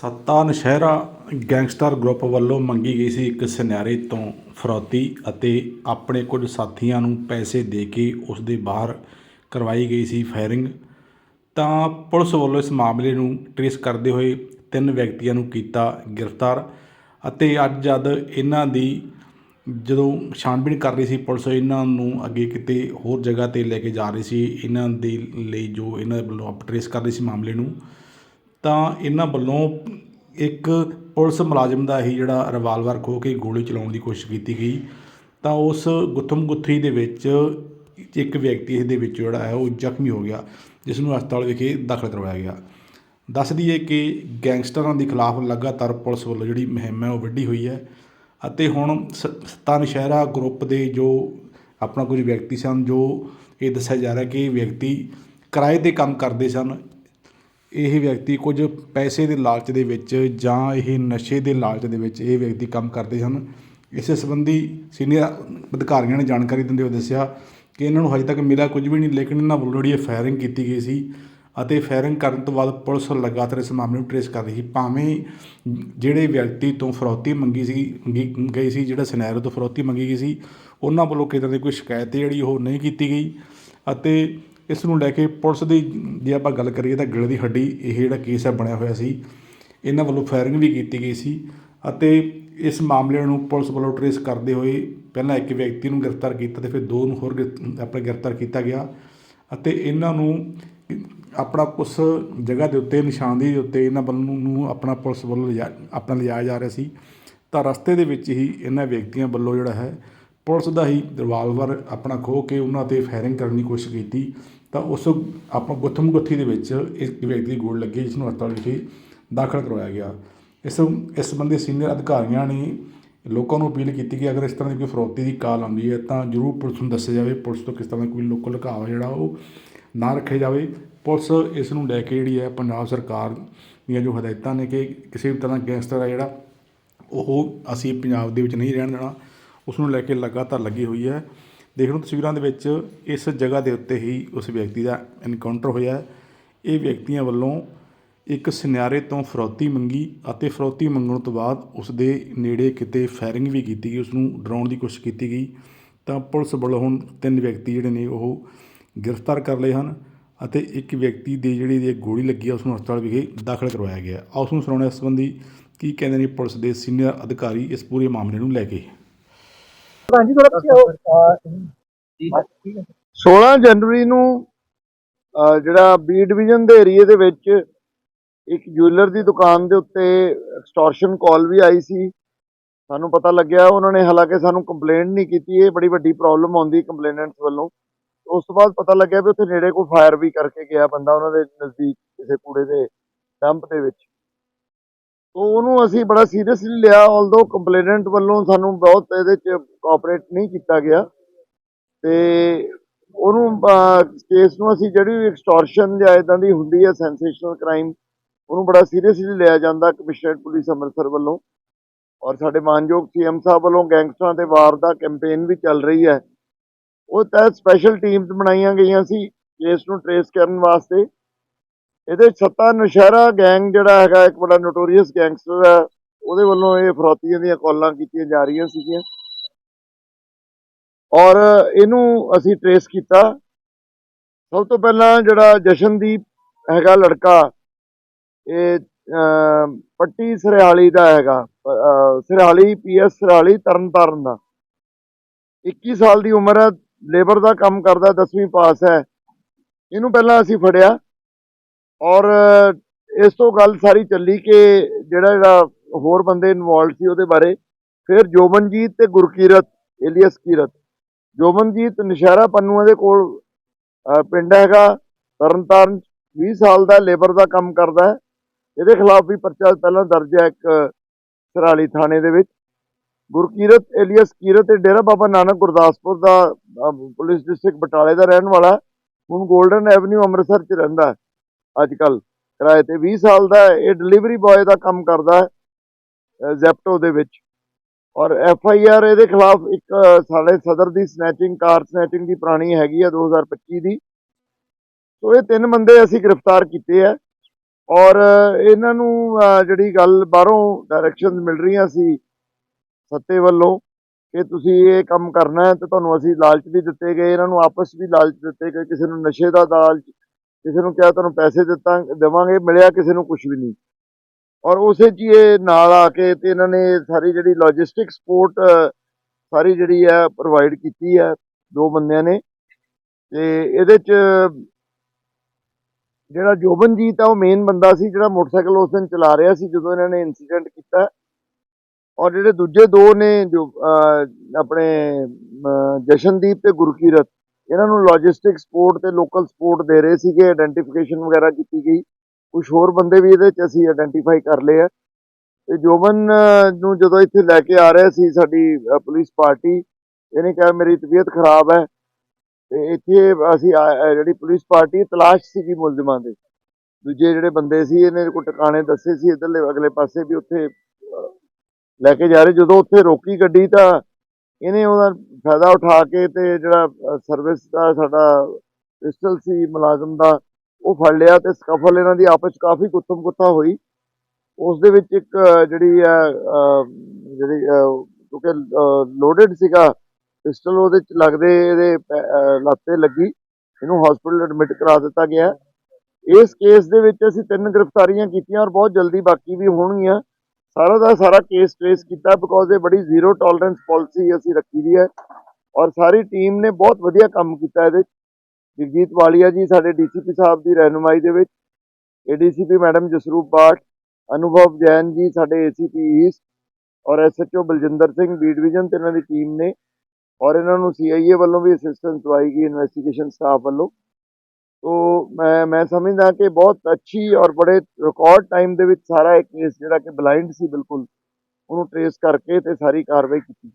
ਸੱਤਾ Naushera gangster group ਵੱਲੋਂ ਮੰਗੀ ਗਈ ਸੀ ਇੱਕ ਸੁਨਿਆਰੇ ਤੋਂ ਫਰੌਤੀ ਅਤੇ ਆਪਣੇ ਕੁਝ ਸਾਥੀਆਂ ਨੂੰ ਪੈਸੇ ਦੇ ਕੇ ਉਸ ਦੇ ਬਾਹਰ ਕਰਵਾਈ ਗਈ ਸੀ ਫਾਇਰਿੰਗ। ਤਾਂ ਪੁਲਿਸ ਵੱਲੋਂ ਇਸ ਮਾਮਲੇ ਨੂੰ ਟ੍ਰੇਸ ਕਰਦੇ ਹੋਏ ਤਿੰਨ ਵਿਅਕਤੀਆਂ ਨੂੰ ਕੀਤਾ ਗ੍ਰਿਫਤਾਰ ਅਤੇ ਅੱਜ ਜਦ ਇਹਨਾਂ ਦੀ ਜਦੋਂ ਛਾਣਬੀਣ ਕਰ ਰਹੀ ਸੀ ਪੁਲਿਸ, ਇਹਨਾਂ ਨੂੰ ਅੱਗੇ ਕਿਤੇ ਹੋਰ ਜਗ੍ਹਾ ਤੇ ਲੈ ਕੇ ਜਾ ਰਹੀ ਸੀ। ਇਹਨਾਂ ਦੇ ਲਈ ਜੋ ਇਹਨਾਂ ਵੱਲੋਂ ਆਪ ਟ੍ਰੇਸ ਕਰ ਰਹੀ ਸੀ ਮਾਮਲੇ ਨੂੰ ਤਾਂ ਇਹਨਾਂ ਵੱਲੋਂ ਇੱਕ ਪੁਲਿਸ ਮੁਲਾਜ਼ਮ ਦਾ ਹੀ ਜਿਹੜਾ ਰਿਵਾਲਵਰ ਖੋਹ ਕੇ ਗੋਲੀ ਚਲਾਉਣ ਦੀ ਕੋਸ਼ਿਸ਼ ਕੀਤੀ ਗਈ। ਤਾਂ ਉਸ ਗੁੱਥਮ ਗੁੱਥੀ ਦੇ ਵਿੱਚ ਇੱਕ ਵਿਅਕਤੀ ਇਸ ਦੇ ਵਿੱਚ ਜਿਹੜਾ ਹੈ ਉਹ ਜ਼ਖਮੀ ਹੋ ਗਿਆ, ਜਿਸ ਨੂੰ ਹਸਪਤਾਲ ਵਿਖੇ ਦਾਖਲ ਕਰਵਾਇਆ ਗਿਆ। ਦੱਸ ਦਈਏ ਕਿ ਗੈਂਗਸਟਰਾਂ ਦੇ ਖਿਲਾਫ ਲਗਾਤਾਰ ਪੁਲਿਸ ਵੱਲੋਂ ਜਿਹੜੀ ਮੁਹਿੰਮ ਹੈ ਉਹ ਵੱਡੀ ਹੋਈ ਹੈ ਅਤੇ ਹੁਣ ਸ- ਸੱਤਾ ਨਸ਼ਹਿਰਾ ਗਰੁੱਪ ਦੇ ਜੋ ਆਪਣਾ ਕੁਝ ਵਿਅਕਤੀ ਸਨ, ਜੋ ਇਹ ਦੱਸਿਆ ਜਾ ਰਿਹਾ ਕਿ ਵਿਅਕਤੀ ਕਿਰਾਏ ਤੇ ਕੰਮ ਕਰਦੇ ਸਨ ਇਹ ਵਿਅਕਤੀ ਕੁਝ ਪੈਸੇ ਦੇ ਲਾਲਚ ਦੇ ਵਿੱਚ ਜਾਂ ਇਹ ਨਸ਼ੇ ਦੇ ਲਾਲਚ ਦੇ ਵਿੱਚ ਇਹ ਵਿਅਕਤੀ ਕੰਮ ਕਰਦੇ ਹਨ ਇਸ ਸੰਬੰਧੀ ਸੀਨੀਅਰ ਅਧਿਕਾਰੀਆਂ ਨੇ ਜਾਣਕਾਰੀ ਦਿੰਦੇ ਹੋਏ ਦੱਸਿਆ ਕਿ ਇਹਨਾਂ ਨੂੰ ਹਜੇ ਤੱਕ ਮਿਲਿਆ ਕੁਝ ਵੀ ਨਹੀਂ, ਲੇਕਿਨ ਇਹਨਾਂ ਵੱਲੋਂ ਜਿਹੜੀ ਇਹ ਫਾਇਰਿੰਗ ਕੀਤੀ ਗਈ ਸੀ ਅਤੇ ਫਾਇਰਿੰਗ ਕਰਨ ਤੋਂ ਬਾਅਦ ਪੁਲਿਸ ਲਗਾਤਾਰ ਇਸ ਮਾਮਲੇ ਨੂੰ ਟ੍ਰੇਸ ਕਰ ਰਹੀ ਸੀ। ਭਾਵੇਂ ਜਿਹੜੇ ਵਿਅਕਤੀ ਤੋਂ ਫਰੌਤੀ ਮੰਗੀ ਸੀ, ਮੰਗੀ ਗਈ ਸੀ, ਜਿਹੜਾ ਸਨੈਰੋ ਤੋਂ ਫਰੌਤੀ ਮੰਗੀ ਗਈ ਸੀ, ਉਹਨਾਂ ਵੱਲੋਂ ਕਿਤੇ ਦੀ ਕੋਈ ਸ਼ਿਕਾਇਤ ਜਿਹੜੀ ਉਹ ਨਹੀਂ ਕੀਤੀ ਗਈ ਅਤੇ ਇਸ ਨੂੰ ਲੈ ਕੇ ਪੁਲਿਸ ਦੀ ਜੇ ਆਪਾਂ ਗੱਲ ਕਰੀਏ ਤਾਂ ਗਿਲੇ ਦੀ ਹੱਡੀ, ਇਹ ਜਿਹੜਾ ਕੇਸ ਹੈ ਬਣਿਆ ਹੋਇਆ ਸੀ, ਇਹਨਾਂ ਵੱਲੋਂ ਫਾਇਰਿੰਗ ਵੀ ਕੀਤੀ ਗਈ ਸੀ ਅਤੇ ਇਸ ਮਾਮਲੇ ਨੂੰ ਪੁਲਿਸ ਵੱਲੋਂ ਟਰੇਸ ਕਰਦੇ ਹੋਏ ਪਹਿਲਾਂ ਇੱਕ ਵਿਅਕਤੀ ਨੂੰ ਗ੍ਰਿਫਤਾਰ ਕੀਤਾ ਤੇ ਫਿਰ ਦੋ ਨੂੰ ਹੋਰ ਗ੍ਰਿਫ- ਆਪਣੇ ਗ੍ਰਿਫਤਾਰ ਕੀਤਾ ਗਿਆ ਅਤੇ ਇਹਨਾਂ ਨੂੰ ਆਪਣਾ ਉਸ ਜਗ੍ਹਾ ਦੇ ਉੱਤੇ, ਨਿਸ਼ਾਨਦੇਹੀ ਦੇ ਉੱਤੇ ਇਹਨਾਂ ਵੱਲੋਂ ਨੂੰ ਆਪਣਾ ਪੁਲਿਸ ਵੱਲੋਂ ਲਿਜਾ, ਆਪਣਾ ਲਿਜਾਇਆ ਜਾ ਰਿਹਾ ਸੀ ਤਾਂ ਰਸਤੇ ਦੇ ਵਿੱਚ ਹੀ ਇਹਨਾਂ ਵਿਅਕਤੀਆਂ ਵੱਲੋਂ ਜਿਹੜਾ ਹੈ ਪੁਲਿਸ ਦਾ ਹੀ ਰਿਵਾਲਵਰ ਆਪਣਾ ਖੋਹ ਕੇ ਉਹਨਾਂ ਤੇ ਫਾਇਰਿੰਗ ਕਰਨ ਦੀ ਕੋਸ਼ਿਸ਼ ਕੀਤੀ, ਤਾਂ ਉਸ ਆਪਾਂ ਗੁੱਥਮ ਗੁੱਥੀ ਦੇ ਵਿੱਚ ਇੱਕ ਵਿਅਕਤੀ ਦੀ ਗੋਲ ਲੱਗੀ ਜਿਸ ਨੂੰ ਹਸਪਤਾਲ ਵਿਖੇ ਦਾਖਲ ਕਰਵਾਇਆ ਗਿਆ। ਇਸ ਇਸ ਸੰਬੰਧੀ ਸੀਨੀਅਰ ਅਧਿਕਾਰੀਆਂ ਨੇ ਲੋਕਾਂ ਨੂੰ ਅਪੀਲ ਕੀਤੀ ਕਿ ਅਗਰ ਇਸ ਤਰ੍ਹਾਂ ਦੀ ਕੋਈ ਫਰੋਤੀ ਦੀ ਕਾਲ ਆਉਂਦੀ ਹੈ, ਤਾਂ ਜ਼ਰੂਰ ਪੁਲਿਸ ਨੂੰ ਦੱਸਿਆ ਜਾਵੇ। ਪੁਲਿਸ ਤੋਂ ਕਿਸ ਤਰ੍ਹਾਂ ਦਾ ਕੋਈ ਲੋਕਲ ਲੁਕਾਵਾ ਜਿਹੜਾ ਉਹ ਨਾ ਰੱਖਿਆ ਜਾਵੇ। ਪੁਲਿਸ ਇਸ ਨੂੰ ਲੈ ਕੇ ਜਿਹੜੀ ਹੈ ਪੰਜਾਬ ਸਰਕਾਰ ਦੀਆਂ ਜੋ ਹਦਾਇਤਾਂ ਨੇ ਕਿ ਕਿਸੇ ਵੀ ਤਰ੍ਹਾਂ ਗੈਂਗਸਟਰ ਆ ਜਿਹੜਾ, ਉਹ ਅਸੀਂ ਪੰਜਾਬ ਦੇ ਵਿੱਚ ਨਹੀਂ ਰਹਿਣ ਦੇਣਾ। ਉਸ ਨੂੰ ਲੈ ਕੇ ਲਗਾਤਾਰ ਲੱਗੀ ਹੋਈ ਹੈ। ਦੇਖ ਲਓ ਤਸਵੀਰਾਂ ਦੇ ਵਿੱਚ ਇਸ ਜਗ੍ਹਾ ਦੇ ਉੱਤੇ ਹੀ ਉਸ ਵਿਅਕਤੀ ਦਾ ਐਨਕਾਊਂਟਰ ਹੋਇਆ ਹੈ। ਇਹ ਵਿਅਕਤੀਆਂ ਵੱਲੋਂ ਇੱਕ ਸੁਨਿਆਰੇ ਤੋਂ ਫਰੌਤੀ ਮੰਗੀ ਅਤੇ ਫਰੌਤੀ ਮੰਗਣ ਤੋਂ ਬਾਅਦ ਉਸ ਦੇ ਨੇੜੇ ਕਿਤੇ ਫਾਇਰਿੰਗ ਵੀ ਕੀਤੀ ਗਈ ਉਸ ਨੂੰ ਡਰਾਉਣ ਦੀ ਕੋਸ਼ਿਸ਼ ਕੀਤੀ ਗਈ। ਤਾਂ ਪੁਲਿਸ ਵੱਲੋਂ ਹੁਣ ਤਿੰਨ ਵਿਅਕਤੀ ਜਿਹੜੇ ਨੇ ਉਹ ਗ੍ਰਿਫਤਾਰ ਕਰ ਲਏ ਹਨ ਅਤੇ ਇੱਕ ਵਿਅਕਤੀ ਦੀ ਜਿਹੜੀ ਦੀ ਗੋਲੀ ਲੱਗੀ ਹੈ ਉਸ ਨੂੰ ਹਸਪਤਾਲ ਵਿਖੇ ਦਾਖਲ ਕਰਵਾਇਆ ਗਿਆ। ਆਓ ਉਸ ਨੂੰ ਸੁਣਾਉਣ ਇਸ ਸੰਬੰਧੀ ਕੀ ਕਹਿੰਦੇ ਨੇ ਪੁਲਿਸ ਦੇ ਸੀਨੀਅਰ ਅਧਿਕਾਰੀ ਇਸ ਪੂਰੇ ਮਾਮਲੇ ਨੂੰ ਲੈ ਕੇ। ਹਾਂਜੀ ਥੋੜਾ ਪਿੱਛੇ 16 ਜਨਵਰੀ ਨੂੰ ਜਿਹੜਾ ਬੀ ਡਿਵੀਜ਼ਨ ਦੇ ਏਰੀਏ ਦੇ ਵਿੱਚ ਇੱਕ ਜੁਐਲਰ ਦੀ ਦੁਕਾਨ ਦੇ ਉੱਤੇ ਐਕਸਟੋਰਸ਼ਨ ਕਾਲ ਵੀ ਆਈ ਸੀ। ਸਾਨੂੰ ਪਤਾ ਲੱਗਿਆ, ਉਹਨਾਂ ਨੇ ਹਾਲਾਂਕਿ ਸਾਨੂੰ ਕੰਪਲੇਂਟ ਨਹੀਂ ਕੀਤੀ, ਇਹ ਬੜੀ ਵੱਡੀ ਪ੍ਰੋਬਲਮ ਆਉਂਦੀ ਕੰਪਲੇਨੈਂਟਸ ਵੱਲੋਂ। ਉਸ ਤੋਂ ਬਾਅਦ ਪਤਾ ਲੱਗਿਆ ਵੀ ਉੱਥੇ ਨੇੜੇ ਕੋਈ ਫਾਇਰ ਵੀ ਕਰਕੇ ਗਿਆ ਬੰਦਾ, ਉਹਨਾਂ ਦੇ ਨਜ਼ਦੀਕ ਕਿਸੇ ਕੂੜੇ ਦੇ ਡੰਪ ਦੇ ਵਿੱਚ। ਉਹਨੂੰ ਅਸੀਂ ਬੜਾ ਸੀਰੀਅਸਲੀ ਲਿਆ ਆਲਦੋ ਕੰਪਲੇਨੈਂਟ ਵੱਲੋਂ ਸਾਨੂੰ ਬਹੁਤ ਇਹਦੇ ਚ ਕੋਆਪਰੇਟ ਨਹੀਂ ਕੀਤਾ ਗਿਆ। ਤੇ ਉਹਨੂੰ ਕੇਸ ਨੂੰ ਅਸੀਂ ਜਿਹੜੀ ਵੀ ਐਕਸਟੋਰਸ਼ਨ ਜਾਂ ਇਦਾਂ ਦੀ ਹੁੰਦੀ ਹੈ ਸੈਂਸੇਸ਼ਨਲ ਕ੍ਰਾਈਮ ਉਹਨੂੰ ਬੜਾ ਸੀਰੀਅਸਲੀ ਲਿਆ ਜਾਂਦਾ ਕਮਿਸ਼ਨਰੇਟ ਪੁਲਿਸ ਅੰਮ੍ਰਿਤਸਰ ਵੱਲੋਂ। ਔਰ ਸਾਡੇ ਮਾਨਯੋਗ ਸੀਐਮ ਸਾਹਿਬ ਵੱਲੋਂ ਗੈਂਗਸਟਰਾਂ ਦੇ ਵਾਰ ਦਾ ਕੈਂਪੇਨ ਵੀ ਚੱਲ ਰਹੀ ਹੈ। ਉਹ ਤਹਿਤ ਸਪੈਸ਼ਲ ਟੀਮਸ ਬਣਾਈਆਂ ਗਈਆਂ ਸੀ ਕੇਸ ਨੂੰ ਟਰੇਸ ਕਰਨ ਵਾਸਤੇ। ਇਹਦੇ ਛੱਤਾ ਸੱਤਾ ਨਸ਼ਹਿਰਾ ਗੈਂਗ ਜਿਹੜਾ ਹੈਗਾ ਇੱਕ ਬੜਾ ਨੋਟੋਰੀਅਸ ਗੈਂਗਸਟਰ ਹੈ ਉਹਦੇ ਵੱਲੋਂ ਇਹ ਫਰੋਤੀਆਂ ਦੀਆਂ ਕਾਲਾਂ ਕੀਤੀਆਂ ਜਾ ਰਹੀਆਂ ਸੀਗੀਆਂ। ਔਰ ਇਹਨੂੰ ਅਸੀਂ ਟਰੇਸ ਕੀਤਾ। ਸਭ ਤੋਂ ਪਹਿਲਾਂ ਜਿਹੜਾ ਜਸ਼ਨਦੀਪ ਹੈਗਾ ਲੜਕਾ ਇਹ ਅਮ, ਪੱਟੀ ਸਰਹਾਲੀ ਦਾ ਹੈਗਾ। ਅਹ, ਸਰਿਆਲੀ ਪੀਐਸ ਸਰਿਆਲੀ ਤਰਨਤਾਰਨ ਦਾ। 21 ਸਾਲ ਦੀ ਉਮਰ ਹੈ ਲੇਬਰ ਦਾ ਕੰਮ ਕਰਦਾ 10ਵੀਂ ਪਾਸ ਹੈ। ਇਹਨੂੰ ਪਹਿਲਾਂ ਅਸੀਂ ਫੜਿਆ। ਔਰ ਇਸ ਤੋਂ ਗੱਲ ਸਾਰੀ ਚੱਲੀ ਕਿ ਜਿਹੜਾ ਜਿਹੜਾ ਹੋਰ ਬੰਦੇ ਇਨਵੋਲਡ ਸੀ ਉਹਦੇ ਬਾਰੇ, ਫਿਰ ਜੋਬਨਜੀਤ ਤੇ ਗੁਰਕੀਰਤ, ਏਲੀਅਸ ਕੀਰਤ। ਜੋਬਨਜੀਤ ਨਸ਼ਹਿਰਾ ਪੰਨੂਆਂ ਦੇ ਕੋਲ ਪਿੰਡ ਹੈਗਾ, ਤਰਨਤਾਰਨ 20 ਸਾਲ ਦਾ ਲੇਬਰ ਦਾ ਕੰਮ ਕਰਦਾ ਹੈ। ਇਹਦੇ ਖਿਲਾਫ ਵੀ ਪਰਚਾ ਪਹਿਲਾਂ ਦਰਜ ਹੈ ਇੱਕ, ਸਰਾਲੀ ਥਾਣੇ ਦੇ ਵਿੱਚ। ਗੁਰਕੀਰਤ, ਏਲੀਅਸ ਕੀਰਤ ਤੇ ਡੇਰਾ ਬਾਬਾ ਨਾਨਕ ਗੁਰਦਾਸਪੁਰ ਦਾ ਪੁਲਿਸ ਡਿਸਟ੍ਰਿਕਟ ਬਟਾਲੇ ਦਾ ਰਹਿਣ ਵਾਲਾ ਹੁਣ 골ਡਨ ਐਵਨਿਊ ਅੰਮ੍ਰਿਤਸਰ 'ਚ ਰਹਿੰਦਾ ਹੈ। ਅੱਜ ਕੱਲ ਕਿਰਾਏ ਤੇ 20 ਸਾਲ ਦਾ ਇਹ ਡਿਲੀਵਰੀ ਬॉय ਦਾ ਕੰਮ ਕਰਦਾ ਹੈ ਜ਼ੈਪਟੋ ਦੇ ਵਿੱਚ। ਔਰ ਐਫ ਆਈ ਆਰ ਇਹਦੇ ਖਿਲਾਫ ਇੱਕ ਸਾਡੇ ਸਦਰ ਦੀ ਸਨੈਚਿੰਗ ਕਾਰ ਸਨੈਚਿੰਗ ਦੀ ਪੁਰਾਣੀ ਹੈਗੀ ਆ 2025 ਦੀ। ਸੋ ਇਹ ਤਿੰਨ ਬੰਦੇ ਅਸੀਂ ਗ੍ਰਿਫਤਾਰ ਕੀਤੇ ਆ। ਔਰ ਇਹਨਾਂ ਨੂੰ ਜਿਹੜੀ ਗੱਲ ਬਾਹਰੋਂ ਡਾਇਰੈਕਸ਼ਨ ਮਿਲ ਰਹੀਆਂ ਸੀ ਸੱਤੇ ਵੱਲੋਂ ਕਿ ਤੁਸੀਂ ਇਹ ਕੰਮ ਕਰਨਾ ਹੈ ਤੇ ਤੁਹਾਨੂੰ ਅਸੀਂ ਲਾਲਚ ਵੀ ਦਿੱਤੇ ਗਏ, ਇਹਨਾਂ ਨੂੰ ਆਪਸ ਵੀ ਲਾਲਚ ਦਿੱਤੇ ਗਏ, ਕਿਸੇ ਨੂੰ ਨਸ਼ੇ ਦਾ ਲਾਲਚ ਕਿਸੇ ਨੂੰ ਕਿਹਾ ਤੁਹਾਨੂੰ ਪੈਸੇ ਦਿੱਤਾ, ਦੇਵਾਂਗੇ, ਮਿਲਿਆ ਕਿਸੇ ਨੂੰ ਕੁਝ ਵੀ ਨਹੀਂ। ਔਰ ਉਸੇ 'ਚ ਹੀ ਇਹ ਨਾਲ ਆ ਕੇ ਤੇ ਇਹਨਾਂ ਨੇ ਸਾਰੀ ਜਿਹੜੀ ਲੌਜਿਸਟਿਕ ਸਪੋਰਟ ਸਾਰੀ ਜਿਹੜੀ ਹੈ ਪ੍ਰੋਵਾਈਡ ਕੀਤੀ ਹੈ ਦੋ ਬੰਦਿਆਂ ਨੇ। ਤੇ ਇਹਦੇ 'ਚ ਜਿਹੜਾ ਜੋਬਨਜੀਤ ਆ, ਉਹ ਮੇਨ ਬੰਦਾ ਸੀ, ਜਿਹੜਾ ਮੋਟਰਸਾਈਕਲ ਉਸ ਦਿਨ ਚਲਾ ਰਿਹਾ ਸੀ, ਜਦੋਂ ਇਹਨਾਂ ਨੇ ਇਨਸੀਡੈਂਟ ਕੀਤਾ। ਔਰ ਜਿਹੜੇ ਦੂਜੇ ਦੋ ਨੇ ਜੋ ਆਪਣੇ ਜਸ਼ਨਦੀਪ ਤੇ ਗੁਰਕੀਰਤ ਇਹਨਾਂ ਨੂੰ ਲੌਜਿਸਟਿਕ ਸਪੋਰਟ ਤੇ ਲੋਕਲ ਸਪੋਰਟ ਦੇ ਰਹੇ ਸੀਗੇ ਆਇਡੈਂਟੀਫਿਕੇਸ਼ਨ ਵਗੈਰਾ ਕੀਤੀ ਗਈ। ਕੁਝ ਹੋਰ ਬੰਦੇ ਵੀ ਇਹਦੇ ਚ ਅਸੀਂ ਆਇਡੈਂਟੀਫਾਈ ਕਰ ਲਏ ਆ। ਤੇ ਜੋਬਨ ਨੂੰ ਜਦੋਂ ਇੱਥੇ ਲੈ ਕੇ ਆ ਰਿਹਾ ਸੀ ਸਾਡੀ ਪੁਲਿਸ ਪਾਰਟੀ, ਇਹਨੇ ਕਿਹਾ, ਮੇਰੀ ਤਬੀਅਤ ਖਰਾਬ ਹੈ। ਤੇ ਇੱਥੇ ਅਸੀਂ ਆ- ਜਿਹੜੀ ਪੁਲਿਸ ਪਾਰਟੀ ਤਲਾਸ਼ ਸੀਗੀ ਮੁਲਜ਼ਮਾਂ ਦੇ। ਦੂਜੇ ਜਿਹੜੇ ਬੰਦੇ ਸੀ, ਇਹਨੇ ਕੋਈ ਟਿਕਾਣੇ ਦੱਸੇ ਸੀ, ਇਧਰਲੇ ਅਗਲੇ ਪਾਸੇ ਵੀ ਉੱਥੇ ਲੈ ਕੇ ਜਾ ਰਹੇ। ਜਦੋਂ ਉੱਥੇ ਰੋਕੀ ਗੱਡੀ ਤਾਂ ਇਹਨੇ ਉਹਦਾ ਫਾਇਦਾ ਉਠਾ ਕੇ ਤੇ ਜਿਹੜਾ ਸਰਵਿਸ ਦਾ ਸਾਡਾ ਪਿਸਟਲ ਸੀ ਮੁਲਾਜ਼ਮ ਦਾ ਉਹ ਫੜ ਲਿਆ ਤੇ ਸਕਫਲ ਇਹਨਾਂ ਦੀ ਆਪਸ 'ਚ ਕਾਫੀ ਕੁੱਤਮ ਕੁੱਤਾ ਹੋਈ। ਉਸ ਦੇ ਵਿੱਚ ਇੱਕ ਜਿਹੜੀ ਹੈ ਜਿਹੜੀ ਕਿਉਂਕਿ ਲੋਡਡ ਸੀਗਾ ਪਿਸਟਲ ਉਹਦੇ ਚ ਲੱਗਦੇ ਇਹਦੇ ਪੈ- ਅਹ, ਲੱਗੀ। ਇਹਨੂੰ ਹਸਪੀਟਲ ਐਡਮਿਟ ਕਰਾ ਦਿੱਤਾ ਗਿਆ। ਇਸ ਕੇਸ ਦੇ ਵਿੱਚ ਅਸੀਂ ਤਿੰਨ ਗ੍ਰਿਫਤਾਰੀਆਂ ਕੀਤੀਆਂ ਔਰ ਬਹੁਤ ਜਲਦੀ ਬਾਕੀ ਵੀ ਹੋਣਗੀਆਂ। ਸਾਰਾ ਦਾ ਸਾਰਾ ਕੇਸ ਟ੍ਰੇਸ ਕੀਤਾ ਬਿਕੋਜ਼ ਇਹ ਬੜੀ ਜ਼ੀਰੋ ਟੋਲਰੈਂਸ ਪਾਲਿਸੀ ਅਸੀਂ ਰੱਖੀ ਦੀ ਹੈ ਔਰ ਸਾਰੀ ਟੀਮ ਨੇ ਬਹੁਤ ਵਧੀਆ ਕੰਮ ਕੀਤਾ ਇਹਦੇ 'ਚ। ਜਗਜੀਤ ਵਾਲੀਆ ਜੀ ਸਾਡੇ ਡੀਸੀਪੀ ਸਾਹਿਬ ਦੀ ਰਹਿਨੁਮਾਈ ਦੇ ਵਿੱਚ ਏਡੀਸੀਪੀ ਮੈਡਮ ਜਸਰੂਪ ਬਾਟ ਅਨੁਭਵ ਜੈਨ ਜੀ ਸਾਡੇ ਏਸੀਪੀ ਈਸਟ ਔਰ SHO Baljinder Singh B division ਤੇ ਇਹਨਾਂ ਦੀ ਟੀਮ ਨੇ ਔਰ ਇਹਨਾਂ ਨੂੰ ਸੀਆਈਏ ਵੱਲੋਂ ਵੀ ਅਸਿਸਟੈਂਸ ਦਵਾਈ ਗਈ ਇਨਵੈਸਟੀਗੇਸ਼ਨ ਸਟਾਫ ਵੱਲੋਂ ਤੋ ਮੈਂ ਮੈਂ ਸਮਝਦਾ ਕਿ ਬਹੁਤ ਅੱਛੀ ਔਰ ਬੜੇ ਰਿਕਾਰਡ ਟਾਈਮ ਦੇ ਵਿੱਚ ਸਾਰਾ ਇਹ ਕੇਸ ਜਿਹੜਾ ਕਿ ਬਲਾਈਂਡ ਸੀ ਬਿਲਕੁਲ, ਉਹਨੂੰ ਟ੍ਰੇਸ ਕਰਕੇ ਤੇ ਸਾਰੀ ਕਾਰਵਾਈ ਕੀਤੀ।